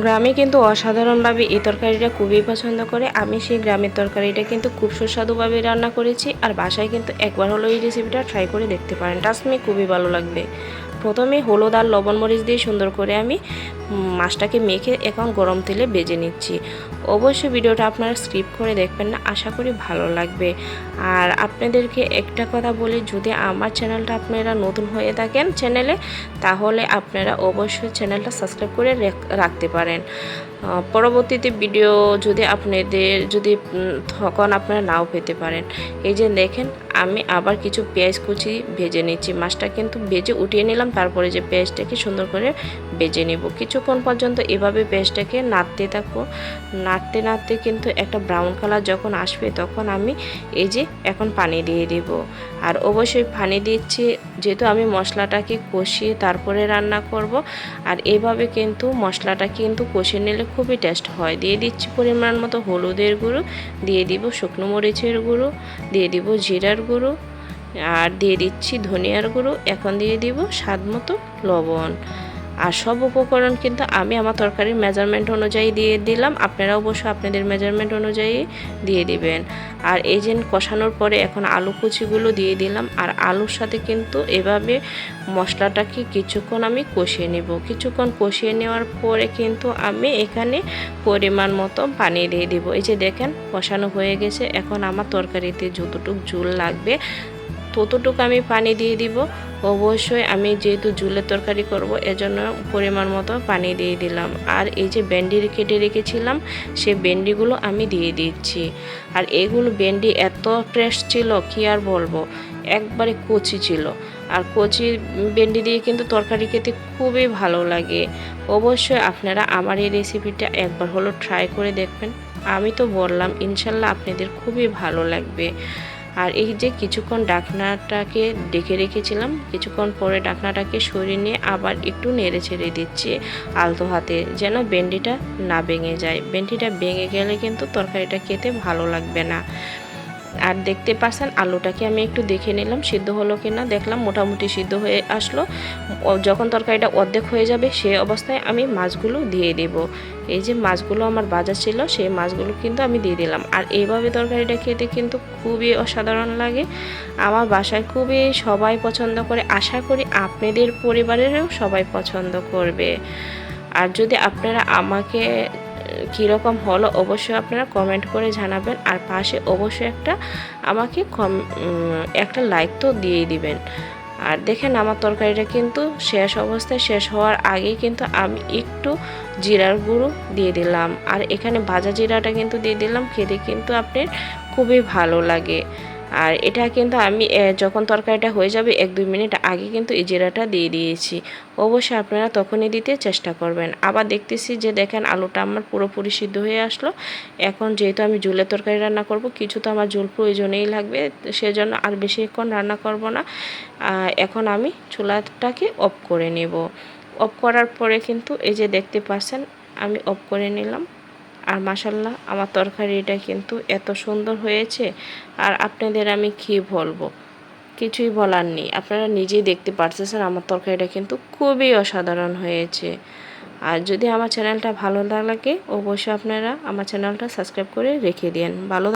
গ্রামে কিন্তু অসাধারণভাবে এই তরকারিটা খুবই পছন্দ করে। আমি সেই গ্রামের তরকারিটা কিন্তু খুব সুস্বাদুভাবে রান্না করেছি। আর বাসায় কিন্তু একবার হলো এই রেসিপিটা ট্রাই করে দেখতে পারেন। টাসমি খুবই ভালো লাগবে। প্রথমে হলুদ আর লবণ মরিচ দিয়ে সুন্দর করে আমি মাছটাকে মেখে এখন গরম তেলে বেজে নিচ্ছি। অবশ্যই ভিডিওটা আপনারা স্কিপ করে দেখবেন না, আশা করি ভালো লাগবে। আর আপনাদেরকে একটা কথা বলি, যদি আমার চ্যানেলটা আপনারা নতুন হয়ে থাকেন চ্যানেলে, তাহলে আপনারা অবশ্যই চ্যানেলটা সাবস্ক্রাইব করে রাখতে পারেন। পরবর্তীতে ভিডিও যদি আপনাদের, যদি তখন আপনারা নাও পেতে পারেন। এই যে দেখেন আমি আবার কিছু পেঁয়াজ কুচি ভেজে নিচ্ছি। মাছটা কিন্তু ভেজে উঠিয়ে নিলাম, তারপরে যে পেঁয়াজটাকে সুন্দর করে ভেজে নেব। কিছুক্ষণ পর্যন্ত এভাবে পেঁয়াজটাকে নাড়তে থাকব। নাড়তে নাড়তে কিন্তু একটা ব্রাউন কালার যখন আসবে, তখন আমি এই যে এখন পানি দিয়ে দেব। আর অবশ্যই পানি দিচ্ছি, যেহেতু আমি মশলাটাকে কষিয়ে তারপরে রান্না করব। আর এভাবে কিন্তু মশলাটা কিন্তু কষিয়ে নিলে খুবই টেস্ট হয়। দিয়ে দিচ্ছি পরিমাণ মতো হলুদের গুঁড়ো, দিয়ে দিব শুকনো মরিচের গুঁড়ো, দিয়ে দিব জিরার গুঁড়ো আর দিয়ে দিচ্ছি ধনিয়ার গুঁড়ো। এখন দিয়ে দিব স্বাদ মতো লবণ। আর সব উপকরণ কিন্তু আমি আমার তরকারির মেজারমেন্ট অনুযায়ী দিয়ে দিলাম। আপনারা অবশ্য আপনাদের মেজারমেন্ট অনুযায়ী দিয়ে দিবেন। আর এই কষানোর পরে এখন আলু কুচিগুলো দিয়ে দিলাম। আর আলুর সাথে কিন্তু এভাবে মশলাটাকে কিছুক্ষণ আমি কষিয়ে নেব। কিছুক্ষণ কষিয়ে নেওয়ার পরে কিন্তু আমি এখানে পরিমাণ মতো পানি দিয়ে দিব। এই যে দেখেন, কষানো হয়ে গেছে। এখন আমার তরকারিতে যতটুকু ঝুল লাগবে ততটুকু আমি পানি দিয়ে দিব। অবশ্যই আমি যেহেতু জুলের তরকারি করব, এজন্য পরিমাণ মতো পানি দিয়ে দিলাম। আর এই যে ভেন্ডি কেটে রেখেছিলাম সেই ভেন্ডিগুলো আমি দিয়ে দিচ্ছি। আর এগুলো ভেন্ডি এত টেস্ট ছিল, কি আর বলব? একবারে কচি ছিল। আর কচি ভেন্ডি দিয়ে কিন্তু তরকারি খেতে খুবই ভালো লাগে। অবশ্যই আপনারা আমার এই রেসিপিটা একবার হলো ট্রাই করে দেখবেন। আমি তো বললাম, ইনশাল্লাহ আপনাদের খুবই ভালো লাগবে। আর এই যে কিছুক্ষণ ডাকনাটাকে ডেকে রেখেছিলাম, কিছুক্ষণ পরে ডাকনাটাকে সরিয়ে নিয়ে আবার একটু নেড়ে ছেড়ে দিচ্ছি আলতো হাতে, যেন বেন্ডিটা না ভেঙে যায়। বেন্ডিটা ভেঙে গেলে কিন্তু তরকারিটা খেতে ভালো লাগবে না। আর দেখতে পাচ্ছেন, আলুটাকে আমি একটু দেখে নিলাম, সিদ্ধ হলো কি না দেখলাম মোটামুটি সিদ্ধ হয়ে আসলো। যখন তরকারিটা অর্ধেক হয়ে যাবে, সে অবস্থায় আমি মাছগুলো দিয়ে দেব। এই যে মাছগুলো আমার বাজার ছিল, সেই মাছগুলো কিন্তু আমি দিয়ে দিলাম। আর এইভাবে তরকারিটা খেতে কিন্তু খুবই অসাধারণ লাগে। আমার বাসায় খুবই সবাই পছন্দ করে। আশা করি আপনাদের পরিবারেরও সবাই পছন্দ করবে। আর যদি আপনারা আমাকে কীরকম হলো অবশ্যই আপনারা কমেন্ট করে জানাবেন। আর পাশে অবশ্যই একটা আমাকে কম একটা লাইক তো দিয়েই দিবেন। আর দেখেন আমার তরকারিটা কিন্তু শেষ অবস্থায় শেষ হওয়ার আগেই কিন্তু আমি একটু জিরার গুঁড়ো দিয়ে দিলাম। আর এখানে ভাজা জিরাটা কিন্তু দিয়ে দিলাম, খেতে কিন্তু আপনার খুবই ভালো লাগে। আর এটা কিন্তু আমি যখন তরকারিটা হয়ে যাবে এক দুই মিনিট আগে কিন্তু এই জিরাটা দিয়ে দিয়েছি। অবশ্যই আপনারা তখনই দিতে চেষ্টা করবেন। আবার দেখতেছি যে দেখেন আলুটা আমার পুরোপুরি সিদ্ধ হয়ে আসলো। এখন যেহেতু আমি ঝুলের তরকারি রান্না করব, কিছু তো আমার ঝুল প্রয়োজনেই লাগবে, সেজন্য আর বেশিক্ষণ রান্না করব না। এখন আমি চুলাটাকে অফ করে নেব। অফ করার পরে কিন্তু এই যে দেখতে পাচ্ছেন, আমি অফ করে নিলাম। আর মাসাল্লাহ আমার তরকারিটা কিন্তু এত সুন্দর হয়েছে আর আপনাদের আমি কী বলব? কিছুই বলার নেই। আপনারা নিজেই দেখতে পারতেছেন আমার তরকারিটা কিন্তু খুবই অসাধারণ হয়েছে। আর যদি আমার চ্যানেলটা ভালো লাগে, অবশ্যই আপনারা আমার চ্যানেলটা সাবস্ক্রাইব করে রেখে দিন ভালো